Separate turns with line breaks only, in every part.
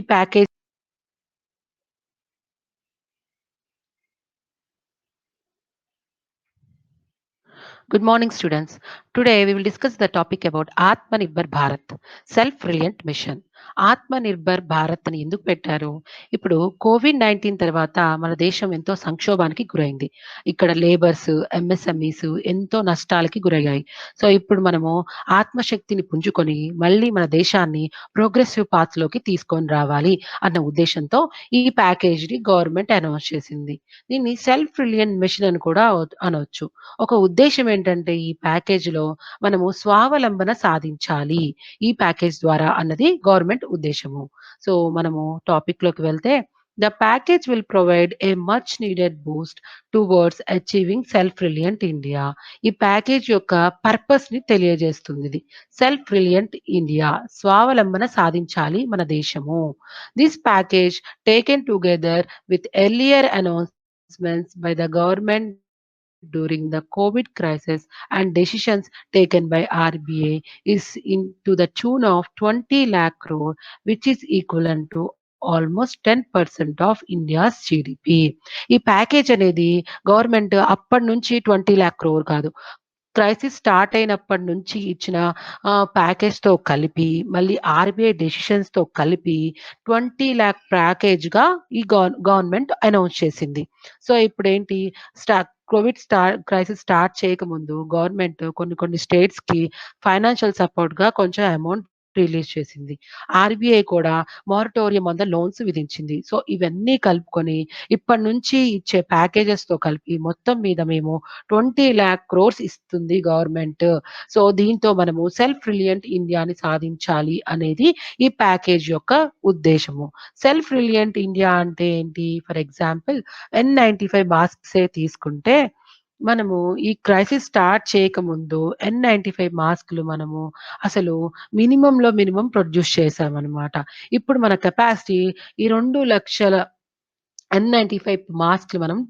package Good morning, students. Today we will discuss the topic about Atmanirbhar Bharat, Self-Reliant Mission. ఆత్మ నిర్భర్ భారత్ అని ఎందుకు పెట్టారు? ఇప్పుడు కోవిడ్ నైన్టీన్ తర్వాత మన దేశం ఎంతో సంక్షోభానికి గురైంది. ఇక్కడ లేబర్స్, ఎంఎస్ఎంఈస్ ఎంతో నష్టాలకి గురయ్యాయి. సో, ఇప్పుడు మనము ఆత్మశక్తిని పుంజుకొని మళ్ళీ మన దేశాన్ని ప్రోగ్రెసివ్ పాత్‌లోకి తీసుకొని రావాలి అన్న ఉద్దేశంతో ఈ ప్యాకేజ్‌ని గవర్నమెంట్ అనౌన్స్ చేసింది. దీన్ని సెల్ఫ్ రిలియన్ మిషన్ అని కూడా అనవచ్చు ఒక ఉద్దేశం ఏంటంటే ఈ ప్యాకేజ్‌లో మనము స్వావలంబన సాధించాలి. ఈ ప్యాకేజ్ ద్వారా అన్నది గవర్నమెంట్ ఉద్దేశము సో, మనము టాపిక్లోకి వెళ్తే the package will provide a much needed boost towards achieving self reliant India. ఈ ప్యాకేజ్ యొక్క పర్పస్ని తెలియజేస్తుంది సెల్ఫ్ రిలియంట్ ఇండియా స్వావలంబన సాధించాలి మన దేశము. This package taken together with earlier announcements by the government during the COVID crisis and decisions taken by RBI is into the tune of 20 lakh crore, which is equivalent to almost 10% of India's GDP ఈ package అనేది government అప్పటి నుంచి 20 లాక్ క్రోర్ కాదు. Crisis start అయినప్పటి నుంచి ఇచ్చిన ప్యాకేజ్‌తో కలిపి మళ్ళీ ఆర్‌బీఐ డెసిషన్స్‌తో కలిపి 20 లాక్ ప్యాకేజ్‌గా ఈ గవర్నమెంట్ అనౌన్స్ చేసింది. సో, ఇప్పుడేంటి stock Covid start crisis start చేయకముందు గవర్నమెంట్ కొన్ని కొన్ని స్టేట్స్‌కి ఫైనాన్షియల్ సపోర్ట్‌గా కొంచెం అమౌంట్ రిలీజ్ చేసింది. ఆర్‌బీఐ కూడా మారటోరియం ఆన్ ద లోన్స్ విధించింది. సో, ఇవన్నీ కలుపుకొని ఇప్పటి నుంచి ఇచ్చే ప్యాకేజెస్‌తో కలిపి మొత్తం మీద మేము 20 లాక్ క్రోర్స్ ఇస్తుంది గవర్నమెంట్. సో, దీంతో మనము సెల్ఫ్ రిలియంట్ ఇండియాని సాధించాలి అనేది ఈ ప్యాకేజ్ యొక్క ఉద్దేశము సెల్ఫ్ రిలియంట్ ఇండియా అంటే ఏంటి? ఫర్ ఎగ్జాంపుల్ ఎన్95 మాస్క్సే తీసుకుంటే మనము ఈ క్రైసిస్ స్టార్ట్ చేయకముందు ఎన్95 మాస్క్‌లు మనము అసలు మినిమంలో మినిమం ప్రొడ్యూస్ చేశామనమాట. ఇప్పుడు మన కెపాసిటీ ఈ 2,00,000 ఎన్95 మాస్క్‌లు మనం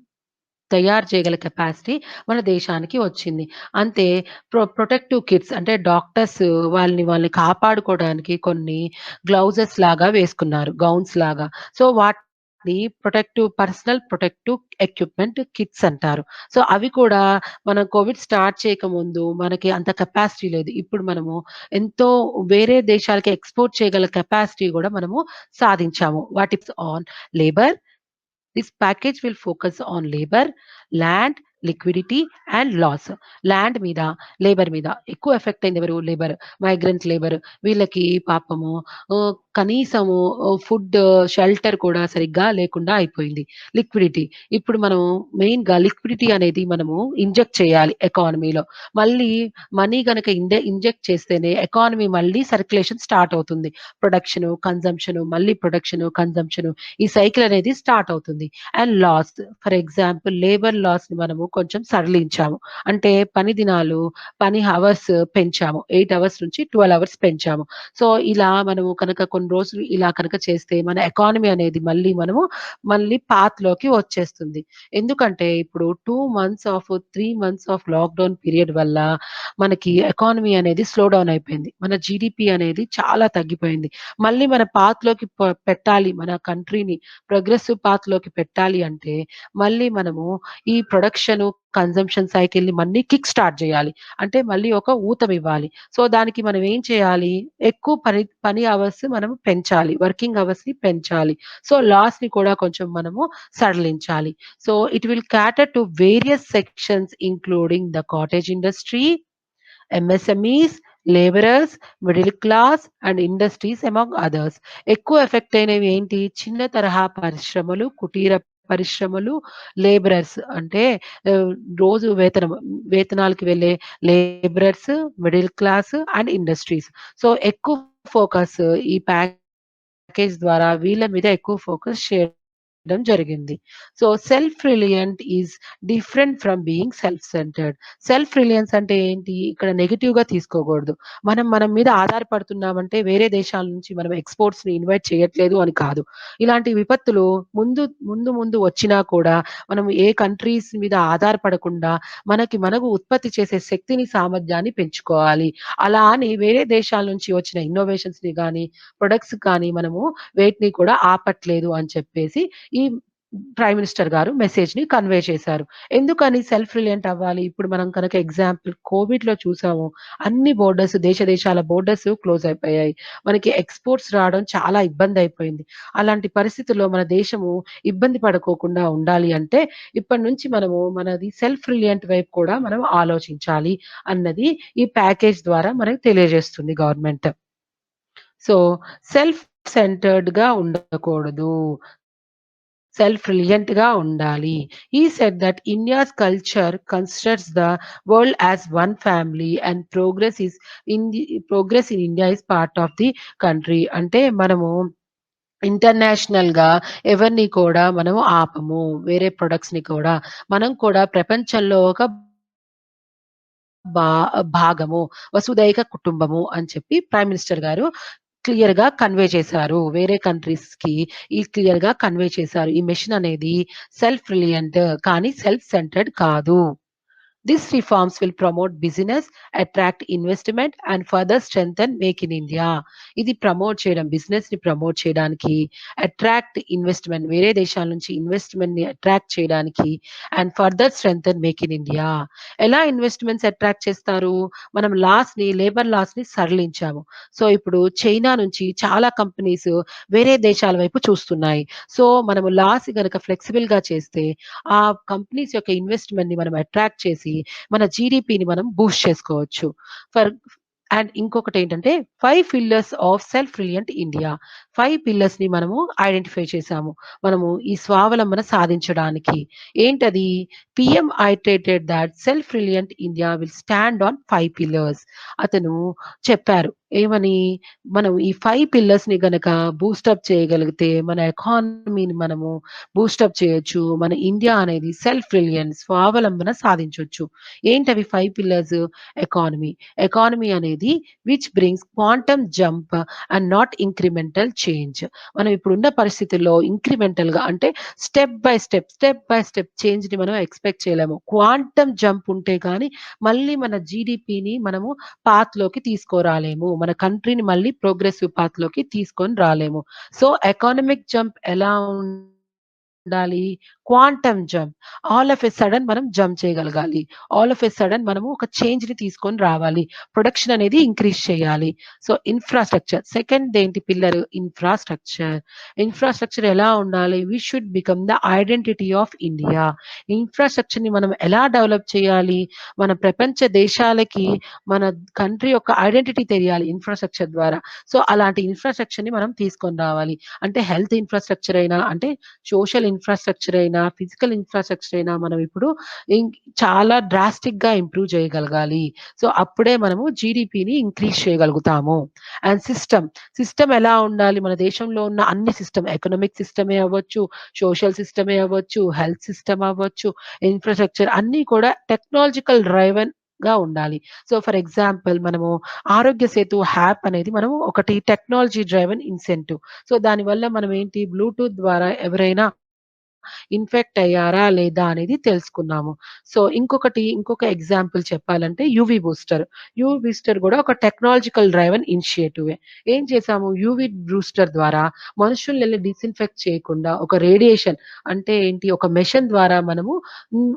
తయారు చేయగల కెపాసిటీ మన దేశానికి వచ్చింది. అంతే ప్రొ ప్రొటెక్టివ్ కిట్స్ అంటే డాక్టర్స్ వాళ్ళని వాళ్ళని కాపాడుకోవడానికి కొన్ని గ్లౌజెస్ లాగా వేసుకున్నారు. గౌన్స్ లాగా. So, what the protective personal protective equipment kits అంటారు. సో, అవి కూడా మనం కోవిడ్ స్టార్ట్ చేయకముందు మనకి అంత కెపాసిటీ లేదు. ఇప్పుడు మనము ఎంతో వేరే దేశాలకి ఎక్స్‌పోర్ట్ చేయగల కెపాసిటీ కూడా మనము సాధించాము. What is on labour this package will focus on labour, land, liquidity and laws. Land మీద, లేబర్ మీద ఎక్కువ ఎఫెక్ట్ అయింది ఎవరు? లేబర్. Migrant labour. వీళ్ళకి పాపము కనీసము ఫుడ్, షెల్టర్ కూడా సరిగ్గా లేకుండా అయిపోయింది. లిక్విడిటీ ఇప్పుడు మనం మెయిన్‌గా లిక్విడిటీ అనేది మనము ఇంజెక్ట్ చేయాలి ఎకానమీలో. మళ్ళీ మనీ గనక ఇండే ఇంజెక్ట్ చేస్తేనే ఎకానమీ మళ్ళీ సర్క్యులేషన్ స్టార్ట్ అవుతుంది. ప్రొడక్షన్ కన్జంప్షన్ మళ్ళీ ప్రొడక్షన్ కన్జంప్షన్ ఈ సైకిల్ అనేది స్టార్ట్ అవుతుంది. And laws for example labour లాస్‌ని మనము కొంచెం సడలించాము. అంటే పని దినాలు, పని అవర్స్ పెంచాము. ఎయిట్ అవర్స్ నుంచి 12 అవర్స్ పెంచాము. సో, ఇలా మనము కనుక కొన్ని రోజులు ఇలా కనుక చేస్తే మన ఎకానమీ అనేది మళ్ళీ మనము మళ్ళీ పాత్‌లోకి వచ్చేస్తుంది. ఎందుకంటే ఇప్పుడు two months of three months of lockdown period వల్ల మనకి ఎకానమీ అనేది స్లో డౌన్ అయిపోయింది. మన జీడిపి అనేది చాలా తగ్గిపోయింది. మళ్ళీ మన పాత్లోకి పెట్టాలి మన కంట్రీని ప్రోగ్రెసివ్ పాత్‌లోకి పెట్టాలి అంటే మళ్ళీ మనము ఈ ప్రొడక్షన్ కన్జంప్షన్ సైకిల్‌ని మళ్ళీ కిక్ స్టార్ట్ చేయాలి అంటే మళ్ళీ ఒక ఊతమివ్వాలి. సో, దానికి మనం ఏం చేయాలి? ఎక్కువ పని పని అవర్స్ మనం పెంచాలి. వర్కింగ్ అవర్స్‌ని పెంచాలి. సో, లాస్‌ని కూడా కొంచెం మనము సడలించాలి. So, it will cater to various sections including the cottage industry, MSMEs, labourers, middle class and industries among others. ఎక్కువ ఎఫెక్ట్ అయినవి ఏంటి? చిన్న తరహా పరిశ్రమలు, కుటీర పరిశ్రమలు, లేబరర్స్ అంటే రోజు వేతనం వేతనాలకి వెళ్ళే labourers, middle class and industries. So, ఎక్కువ ఫోకస్ ఈ ప్యాకేజ్ ద్వారా వీళ్ళ మీద ఎక్కువ ఫోకస్ చేయడం జరిగింది. So, self reliant is different from being self centred. Self reliance అంటే ఏంటి? ఇక్కడ నెగెటివ్‌గా తీసుకోకూడదు. మనం మన మీద ఆధారపడుతున్నామంటే వేరే దేశాల నుంచి మనం ఎక్స్‌పోర్ట్స్‌ని ఇన్వైట్ చేయట్లేదు అని కాదు. ఇలాంటి విపత్తులు ముందు ముందు ముందు వచ్చినా కూడా మనం ఏ కంట్రీస్ మీద ఆధారపడకుండా మనకి మనకు ఉత్పత్తి చేసే శక్తిని, సామర్థ్యాన్ని పెంచుకోవాలి. అలా అని వేరే దేశాల నుంచి వచ్చిన ఇన్నోవేషన్స్ని కానీ ప్రొడక్ట్స్ కానీ మనము వేటిని కూడా ఆపట్లేదు అని చెప్పేసి ఈ ప్రైమ్ మినిస్టర్ గారు మెసేజ్ని కన్వే చేశారు. ఎందుకని సెల్ఫ్ రిలియంట్ అవ్వాలి? ఇప్పుడు మనం కనుక ఎగ్జాంపుల్ కోవిడ్లో చూసాము. అన్ని బోర్డర్స్ దేశ దేశాల బోర్డర్స్ క్లోజ్ అయిపోయాయి. మనకి ఎక్స్‌పోర్ట్స్ రావడం చాలా ఇబ్బంది అయిపోయింది అలాంటి పరిస్థితుల్లో మన దేశము ఇబ్బంది పడుకోకుండా ఉండాలి అంటే ఇప్పటి నుంచి మనము మనది సెల్ఫ్ రిలియంట్ వైపు కూడా మనం ఆలోచించాలి అన్నది ఈ ప్యాకేజ్ ద్వారా మనకు తెలియజేస్తుంది గవర్నమెంట్. సో, సెల్ఫ్ సెంటర్డ్గా ఉండకూడదు. సెల్ఫ్ రిలయంట్‌గా ఉండాలి. ఈ set that India's culture considers the world as one family and progress is in progress in India is part of the country. అంటే మనము ఇంటర్నేషనల్‌గా ఎవరిని కూడా మనము ఆపము. వేరే ప్రొడక్ట్స్‌ని కూడా. మనం కూడా ప్రపంచంలో ఒక బా భాగము. వసుదైక కుటుంబము అని చెప్పి ప్రైమ్ మినిస్టర్ గారు క్లియర్‌గా కన్వే చేశారు. వేరే కంట్రీస్‌కి ఈ క్లియర్‌గా కన్వే చేశారు. ఈ మిషన్ అనేది సెల్ఫ్ రిలియంట్ కానీ సెల్ఫ్ సెంటర్డ్ కాదు. These reforms will promote business, attract investment and further strengthen make in India. ఇది ప్రమోట్ చేయడం బిజినెస్ని ప్రమోట్ చేయడానికి, అట్రాక్ట్ ఇన్వెస్ట్‌మెంట్ వేరే దేశాల నుంచి ఇన్వెస్ట్మెంట్ని అట్రాక్ట్ చేయడానికి and further strengthen make in India. ఎలా ఇన్వెస్ట్‌మెంట్స్ అట్రాక్ట్ చేస్తారు? మనం లాస్ని లేబర్ లాస్ని సరళించాము సో, ఇప్పుడు చైనా నుంచి చాలా కంపెనీస్ వేరే దేశాల వైపు చూస్తున్నాయి. సో, మనము లాస్ గనక ఫ్లెక్సిబుల్‌గా చేస్తే ఆ కంపెనీస్ యొక్క ఇన్వెస్ట్మెంట్ని మనం అట్రాక్ట్ చేసి మన జీడిపిని మనం బూస్ట్ చేసుకోవచ్చు. ఫర్ అండ్ ఇంకొకటి ఏంటంటే five pillars of self reliant India. Five పిల్లర్స్ని మనము ఐడెంటిఫై చేశాము. మనము ఈ స్వావలంబన సాధించడానికి. ఏంటది? PM ఐటేటెడ్ that self reliant India will stand on five pillars. అతను చెప్పారు. ఏమని? మనం ఈ ఫైవ్ పిల్లర్స్ని గనక బూస్టప్ చేయగలిగితే మన ఎకానమీని మనము బూస్టప్ చేయొచ్చు. మన ఇండియా అనేది సెల్ఫ్ రిలియన్స్ స్వావలంబన సాధించొచ్చు. ఏంటవి ఫైవ్ పిల్లర్స్? ఎకానమీ. ఎకానమీ అనేది which brings quantum jump and not incremental change. మనం ఇప్పుడున్న పరిస్థితుల్లో ఇంక్రిమెంటల్గా అంటే step by step, step by step చేంజ్ని మనం ఎక్స్‌పెక్ట్ చేయలేము. క్వాంటమ్ జంప్ ఉంటే కానీ మళ్ళీ మన జీడిపిని మనము పాత్‌లోకి తీసుకురాలేము. మన కంట్రీని మళ్ళీ ప్రోగ్రెసివ్ పాత్‌లోకి తీసుకొని రాలేము. సో, ఎకానమిక్ జంప్ ఎలా ఉండాలి? Quantum jump. All of a sudden మనం జంప్ చేయగలగాలి. ఆల్ ఆఫ్ ఎ సడన్ మనము ఒక చేంజ్ని తీసుకొని రావాలి. ప్రొడక్షన్ అనేది ఇంక్రీజ్ చేయాలి. సో, ఇన్‌ఫ్రాస్ట్రక్చర్ సెకండ్ దేంటి పిల్లర్? ఇన్‌ఫ్రాస్ట్రక్చర్. ఇన్‌ఫ్రాస్ట్రక్చర్ ఎలా ఉండాలి? We should become the identity of India. ఇన్‌ఫ్రాస్ట్రక్చర్‌ని మనం ఎలా డెవలప్ చేయాలి? మన ప్రపంచ దేశాలకి మన కంట్రీ యొక్క ఐడెంటిటీ తెలియాలి ఇన్‌ఫ్రాస్ట్రక్చర్ ద్వారా. సో, అలాంటి ఇన్ఫ్రాస్ట్రక్చర్ని మనం తీసుకొని రావాలి. అంటే హెల్త్ ఇన్‌ఫ్రాస్ట్రక్చర్ అయినా, అంటే సోషల్ ఇన్‌ఫ్రాస్ట్రక్చర్ అయినా, ఫిజికల్ ఇన్‌ఫ్రాస్ట్రక్చర్ అయినా మనం ఇప్పుడు ఇం చాలా డ్రాస్టిక్‌గా ఇంప్రూవ్ చేయగలగాలి. సో, అప్పుడే మనము జీడిపిని ఇంక్రీజ్ చేయగలుగుతాము. And system. సిస్టమ్ ఎలా ఉండాలి? మన దేశంలో ఉన్న అన్ని సిస్టమ్ ఎకనామిక్ సిస్టమే అవ్వచ్చు, సోషల్ సిస్టమే అవ్వచ్చు, హెల్త్ సిస్టమ్ అవ్వచ్చు, ఇన్‌ఫ్రాస్ట్రక్చర్ అన్ని కూడా టెక్నాలజికల్ డ్రైవెన్గా ఉండాలి. సో, ఫర్ ఎగ్జాంపుల్ మనము ఆరోగ్య సేతు హ్యాప్ అనేది మనము ఒకటి టెక్నాలజీ డ్రైవెన్ ఇన్సెంటివ్. సో, దానివల్ల మనం ఏంటి బ్లూటూత్ ద్వారా ఎవరైనా ఇన్ఫెక్ట్ అయ్యారా? లేదా? అనేది తెలుసుకున్నాము. సో, ఇంకొకటి ఇంకొక ఎగ్జాంపుల్ చెప్పాలంటే యువి బూస్టర్. యువి బూస్టర్ కూడా ఒక టెక్నాలజికల్ డ్రైవెన్ ఇనిషియేటివే. ఏం చేసాము? యువి బూస్టర్ ద్వారా మనుషుల్ని డిస్ఇన్ఫెక్ట్ చేయకుండా ఒక రేడియేషన్ అంటే ఏంటి? ఒక మెషిన్ ద్వారా మనము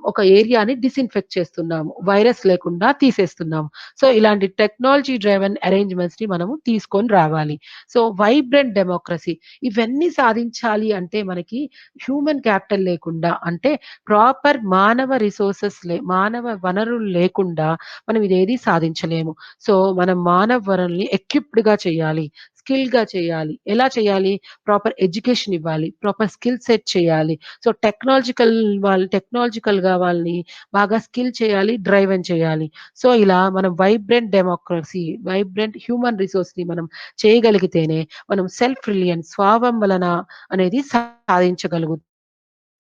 ఒక ఏరియాని డిస్ఇన్ఫెక్ట్ చేస్తున్నాము. వైరస్ లేకుండా తీసేస్తున్నాము. సో, ఇలాంటి టెక్నాలజీ డ్రైవెన్ అరేంజ్‌మెంట్స్‌ని మనము తీసుకొని రావాలి. సో, వైబ్రెంట్ డెమోక్రసీ ఇవన్నీ సాధించాలి అంటే మనకి హ్యూమన్ క్యాపిటల్ లేకుండా అంటే ప్రాపర్ మానవ రిసోర్సెస్ లే మానవ వనరులు లేకుండా మనం ఇదేది సాధించలేము. సో, మనం మానవ వనరుల్ని ఎక్విప్డ్‌గా చేయాలి. స్కిల్డ్‌గా చేయాలి. ఎలా చేయాలి? ప్రాపర్ ఎడ్యుకేషన్ ఇవ్వాలి. ప్రాపర్ స్కిల్ సెట్ చేయాలి. సో, టెక్నాలజికల్ వాళ్ళు టెక్నాలజికల్‌గా వాళ్ళని బాగా స్కిల్ చేయాలి. డ్రైవెన్ చేయాలి. సో, ఇలా మనం వైబ్రెంట్ డెమోక్రసీ, వైబ్రెంట్ హ్యూమన్ రిసోర్స్‌ని మనం చేయగలిగితేనే మనం సెల్ఫ్ రిలయన్స్ స్వావలంబన అనేది సాధించగలుగుతాం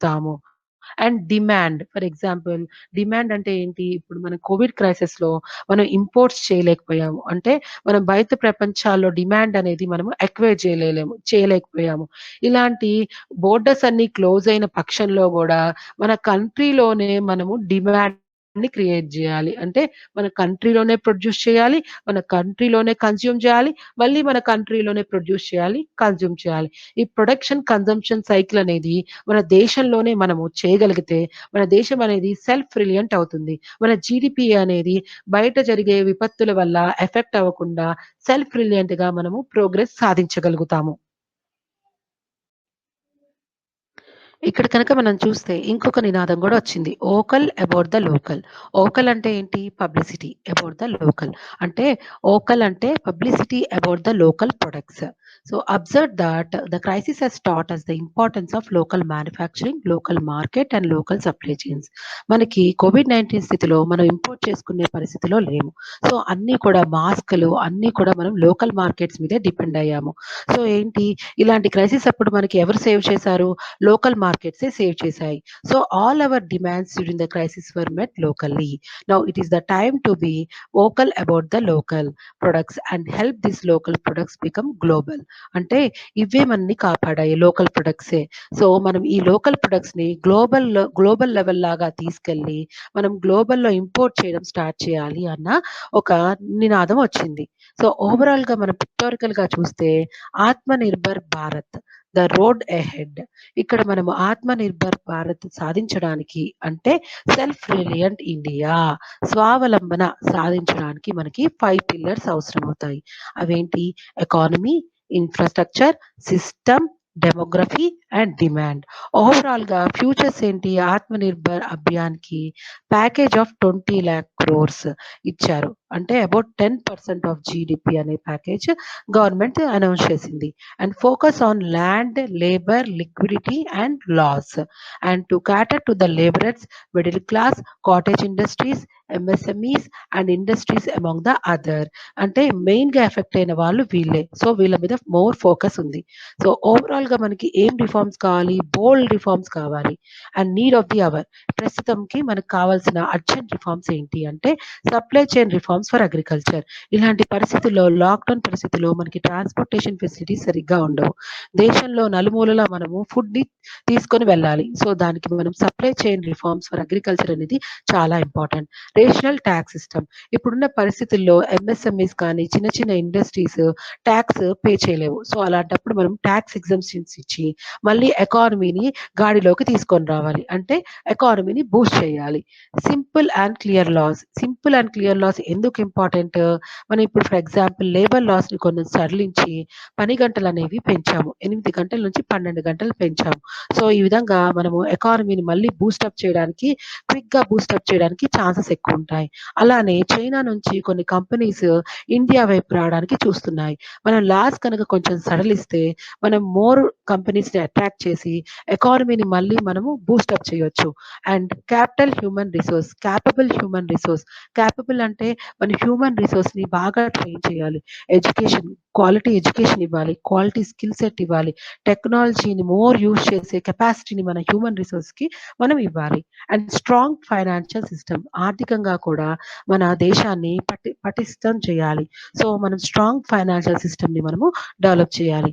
తాము. And demand for example demand అంటే ఏంటి? ఇప్పుడు మన కోవిడ్ క్రైసిస్‌లో మనం ఇంపోర్ట్స్ చేయలేకపోయాము. అంటే మనం బయట ప్రపంచాల్లో డిమాండ్ అనేది మనము ఎక్వైర్ చేయలేలేము చేయలేకపోయాము. ఇలాంటి బోర్డర్స్ అన్నీ క్లోజ్ అయిన పక్షంలో గూడా మన కంట్రీలోనే మనము డిమాండ్ ని క్రియేట్ చేయాలి అంటే మన కంట్రీలోనే ప్రొడ్యూస్ చేయాలి. మన కంట్రీలోనే కన్జ్యూమ్ చేయాలి మళ్ళీ మన కంట్రీలోనే ప్రొడ్యూస్ చేయాలి. కన్జ్యూమ్ చేయాలి. ఈ ప్రొడక్షన్ కన్జంప్షన్ సైకిల్ అనేది మన దేశంలోనే మనము చేయగలిగితే మన దేశం అనేది సెల్ఫ్ రిలియంట్ అవుతుంది. మన జీడిపి అనేది బయట జరిగే విపత్తుల వల్ల ఎఫెక్ట్ అవ్వకుండా సెల్ఫ్ రిలయంట్‌గా మనము ప్రోగ్రెస్ సాధించగలుగుతాము. ఇక్కడ కనుక మనం చూస్తే ఇంకొక నినాదం కూడా వచ్చింది. Vocal about the local. Vocal అంటే ఏంటి? Publicity about the local. అంటే ఓకల్ అంటే publicity about the local products. So, observe that the crisis has taught us the importance of local manufacturing, local market and local supply chains. మనకి కోవిడ్-19 స్థితిలో మనం import చేసుకునే పరిస్థితిలో లేము. సో, అన్నీ కూడా మాస్కులు అన్నీ కూడా మనం లోకల్ మార్కెట్స్ మీదే డిపెండ్ అయ్యాము. సో, ఏంటి ఇలాంటి క్రైసిస్ అప్పుడు మనకి ఎవరు సేవ్ చేశారు? లోకల్ మార్కెట్సే సేవ్ చేశాయి. So, all our demands during the crisis were met locally. Now it is the time to be vocal about the local products and help this local products become global. అంటే ఇవే మనని కాపాడాయి local ప్రొడక్ట్సే. So, మనం ఈ local ప్రొడక్ట్స్‌ని ని global level లాగా తీసుకెళ్ళి మనం గ్లోబల్‌లో ఇంపోర్ట్ చేయడం స్టార్ట్ చేయాలి అన్న ఒక నినాదం వచ్చింది. సో, ఓవరాల్‌గా మనం పిక్టోరికల్‌గా చూస్తే Atmanirbhar Bharat the road ahead. ఇక్కడ మనము ఆత్మనిర్భర్ భారత్ సాధించడానికి అంటే సెల్ఫ్ రిలియంట్ ఇండియా స్వావలంబన సాధించడానికి మనకి ఫైవ్ పిల్లర్స్ అవసరం అవుతాయి అవేంటి? Economy, infrastructure, system, demography and demand. ఓవరాల్‌గా ఫ్యూచర్స్ ఏంటి? Atmanirbhar అభియాన్‌కి package of twenty lakh crores ఇచ్చారు. అంటే అబౌట్ 10% ఆఫ్ జీడిపి అనే ప్యాకేజ్ గవర్నమెంట్ అనౌన్స్ చేసింది. And focus on land, labour, liquidity and laws. And to cater to the labourers, middle class, cottage industries, MSMEs and industries among the other. అంటే మెయిన్‌గా effect అయిన వాళ్ళు వీళ్ళే. So, వీళ్ళ మీద more focus ఉంది. So, ఓవరాల్‌గా మనకి ఏం రిఫార్మ్స్ కావాలి? బోల్డ్ రిఫార్మ్స్ కావాలి. And need of the hour. ప్రస్తుతంకి మనకు కావాల్సిన అర్జెంట్ రిఫార్మ్స్ ఏంటి అంటే supply chain reforms for agriculture. ఇలాంటి పరిస్థితుల్లో లాక్‌డౌన్ పరిస్థితిలో మనకి ట్రాన్స్‌పోర్టేషన్ ఫెసిలిటీస్ సరిగ్గా ఉండవు. దేశంలో నలుమూలలా మనము ఫుడ్ని తీసుకొని వెళ్ళాలి. సో, దానికి మనం supply chain reforms for agriculture అనేది చాలా ఇంపార్టెంట్. Rational talks system. ఇప్పుడున్న పరిస్థితుల్లో ఎంఎస్ఎంఈస్ కానీ చిన్న చిన్న ఇండస్ట్రీస్ టాక్స్ పే చేయలేవు. సో, అలాంటప్పుడు మనం టాక్స్ ఎగ్జామ్షన్స్ ఇచ్చి మళ్ళీ ఎకానమీని గాడిలోకి తీసుకొని రావాలి. అంటే ఎకానమీని బూస్ట్ చేయాలి. Simple and clear laws. Simple and clear laws ఎందుకు ఇంపార్టెంట్? మనం ఇప్పుడు ఫర్ ఎగ్జాంపుల్ లేబర్ లాస్‌ని కొన్ని సడలించి పని గంటలు అనేవి పెంచాము. ఎనిమిది గంటల నుంచి 12 గంటలు పెంచాము. సో, ఈ విధంగా మనము ఎకానమీని మళ్ళీ బూస్టప్ చేయడానికి క్విక్‌గా బూస్టప్ చేయడానికి ఛాన్సెస్ ఎక్కువుంటాయి. అలానే చైనా నుంచి కొన్ని కంపెనీస్ ఇండియా వైపు రావడానికి చూస్తున్నాయి. మనం లాస్ కనుక కొంచెం సడలిస్తే మనం మోర్ కంపెనీస్‌ని అట్రాక్ట్ చేసి ఎకానమీని మళ్ళీ మనము బూస్టప్ చేయొచ్చు. And capital human resource, capable human resource. Capable అంటే మన హ్యూమన్ రిసోర్స్‌ని బాగా ట్రైన్ చేయాలి. ఎడ్యుకేషన్, క్వాలిటీ ఎడ్యుకేషన్ ఇవ్వాలి. క్వాలిటీ స్కిల్ సెట్ ఇవ్వాలి. టెక్నాలజీని మోర్ యూజ్ చేసే కెపాసిటీని మన హ్యూమన్ రిసోర్స్‌కి మనం ఇవ్వాలి. And strong financial system. ఆర్థికంగా కూడా మన దేశాన్ని పటి పటిష్టం చేయాలి. సో, మనం స్ట్రాంగ్ ఫైనాన్షియల్ సిస్టమ్‌ని మనము డెవలప్ చేయాలి.